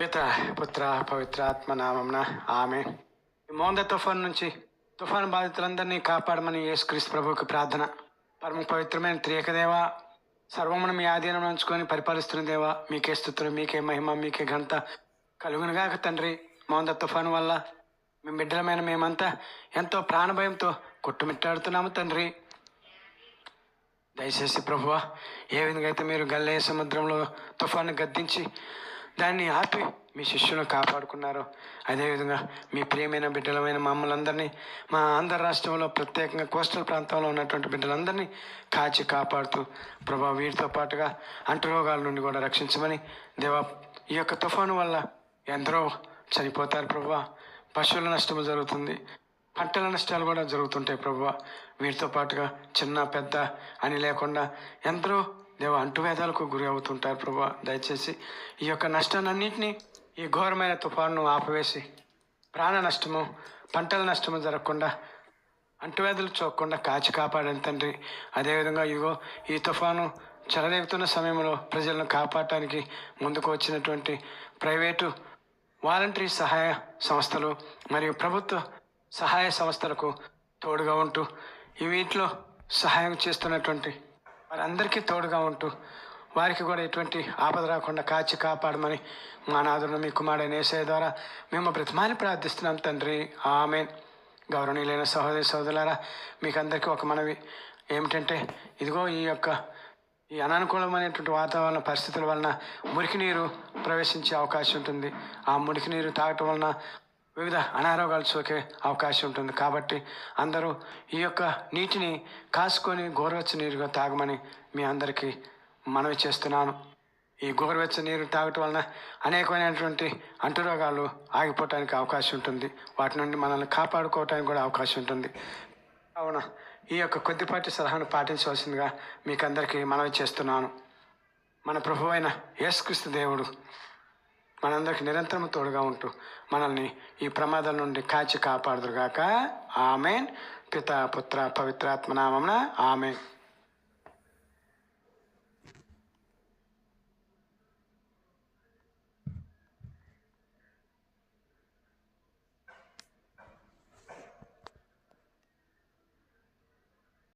పిత పుత్ర పవిత్రాత్మ నామంన ఆమె మోంద తుఫాన్ నుంచి తుఫాన్ బాధితులందరినీ కాపాడమని యేసుక్రీస్తు ప్రభుకి ప్రార్థన. పరమ పవిత్రమైన త్రియకదేవ సర్వమును మీ ఆధీనంలో ఉంచుకొని పరిపాలిస్తున్న దేవా మీకే స్థుతులు మీకే మహిమ మీకే ఘనత కలుగునుగాక తండ్రి. మోంద తుఫాను వల్ల మేము బిడ్డలమైన మేమంతా ఎంతో ప్రాణభయంతో కొట్టుమిట్టాడుతున్నాము తండ్రి. దయచేసి ప్రభువా ఏ విధంగా అయితే మీరు గల్లే సముద్రంలో తుఫాను గద్దించి దాన్ని ఆపి మీ శిష్యులను కాపాడుకున్నారు. అదేవిధంగా మీ ప్రియమైన బిడ్డలమైన మమ్మల్ందరినీ మా ఆంధ్ర రాష్ట్రంలో ప్రత్యేకంగా కోస్టల్ ప్రాంతంలో ఉన్నటువంటి బిడ్డలందరినీ కాచి కాపాడుతూ ప్రభా వీరితో పాటుగా అంటురోగాల నుండి కూడా రక్షించమని దేవా ఈ యొక్క తుఫాను వల్ల ఎందరో చనిపోతారు ప్రభా. పశువుల నష్టము జరుగుతుంది. పంటల నష్టాలు కూడా జరుగుతుంటాయి ప్రభు. వీటితో పాటుగా చిన్న పెద్ద అని లేకుండా ఎందరో దేవ అంటువేదాలకు గురి అవుతుంటారు ప్రభా. దయచేసి ఈ యొక్క నష్టాన్నింటినీ ఈ ఘోరమైన తుఫాను ఆపవేసి ప్రాణ నష్టము పంటల నష్టము జరగకుండా అంటువ్యాధులు చూడకుండా కాచి కాపాడని తండ్రి. అదేవిధంగా ఇగో ఈ తుఫాను చెలరేగుతున్న సమయంలో ప్రజలను కాపాడటానికి ముందుకు వచ్చినటువంటి ప్రైవేటు వాలంటరీ సహాయ సంస్థలు మరియు ప్రభుత్వ సహాయ సంస్థలకు తోడుగా ఉంటూ ఈ వీటిలో సహాయం చేస్తున్నటువంటి వారందరికీ తోడుగా ఉంటూ వారికి కూడా ఎటువంటి ఆపద రాకుండా కాచి కాపాడమని మా నాదుడు మీ కుమారుడైన ఏసఐ ద్వారా మేము బ్రతిమాని ప్రార్థిస్తున్నాం తండ్రి. ఆమె గౌరవనీయులైన సహోదరి సహోదరులారా మీకు అందరికీ ఒక మనవి. ఏమిటంటే ఇదిగో ఈ యొక్క ఈ అననుకూలమైనటువంటి వాతావరణ పరిస్థితుల వలన మురికి నీరు ప్రవేశించే అవకాశం ఉంటుంది. ఆ మురికి నీరు తాగటం వలన వివిధ అనారోగ్యాలు సోకే అవకాశం ఉంటుంది. కాబట్టి అందరూ ఈ యొక్క నీటిని కాసుకొని గోరువెచ్చ నీరుగా తాగమని మీ అందరికీ మనవి చేస్తున్నాను. ఈ గోరువెచ్చ నీరు తాగటం వలన అనేకమైనటువంటి అంటురోగాలు ఆగిపోవటానికి అవకాశం ఉంటుంది. వాటి నుండి మనల్ని కాపాడుకోవటానికి కూడా అవకాశం ఉంటుంది. కావున ఈ యొక్క కొద్దిపాటి సలహాను పాటించవలసిందిగా మీకు అందరికీ మనవి చేస్తున్నాను. మన ప్రభు అయిన యేసుక్రీస్తు దేవుడు మనందరికి నిరంతరం తోడుగా ఉంటూ మనల్ని ఈ ప్రమాదం నుండి కాచి కాపాడుదురుగాక. ఆమెన్. పిత పుత్ర పవిత్రాత్మ నామమున ఆమెన్.